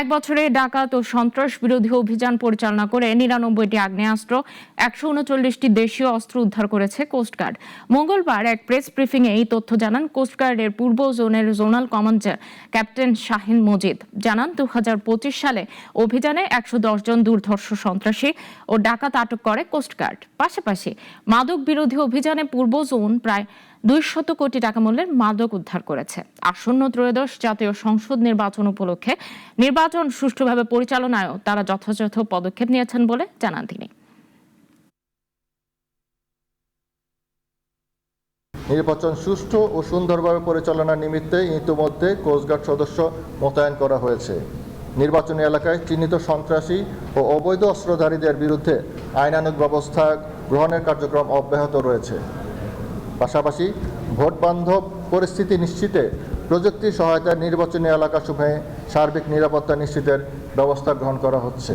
এক বছরে ডাকাত ও সন্ত্রাস বিরোধী অভিযান পরিচালনা করে নিরানব্বইটি আগ্নেয়াস্ত্র, একশো উনচল্লিশটি দেশীয় অস্ত্র উদ্ধার করেছে কোস্টগার্ড মঙ্গলবার এক প্রেস ব্রিফিংয়ে এই তথ্য জানান কোস্টগার্ডের পূর্ব জোনের zonal commander captain Shahin Majid. জানান দু হাজার পঁচিশ সালে অভিযানে একশো দশ জন দুর্ধর্ষ সন্ত্রাসী ও ডাকাত আটক করে কোস্টগার্ড পাশাপাশি মাদক বিরোধী অভিযানে পূর্ব জোন প্রায় দুইশত কোটি টাকা মূল্যের মাদক উদ্ধার করেছে। আসন্ন ত্রয়োদশ জাতীয় সংসদ নির্বাচন উপলক্ষে নির্বাচন সুষ্ঠুভাবে পরিচালনায়ও তারা যথাযথ পদক্ষেপ নিয়েছেন বলে জানান তিনি। নির্বাচন সুষ্ঠু ও সুন্দরভাবে পরিচালনার নিমিত্তে ইতিমধ্যে কোস্টগার্ড সদস্য মোতায়েন করা হয়েছে। নির্বাচনী এলাকায় চিহ্নিত সন্ত্রাসী ও অবৈধ অস্ত্রধারীদের বিরুদ্ধে আইনানুগ ব্যবস্থা গ্রহণের কার্যক্রম অব্যাহত রয়েছে। পাশাপাশি ভোট বান্ধব পরিস্থিতি নিশ্চিতে প্রযুক্তি সহায়তায় নির্বাচনী এলাকাসমূহে সার্বিক নিরাপত্তা নিশ্চিতের ব্যবস্থা গ্রহণ করা হচ্ছে।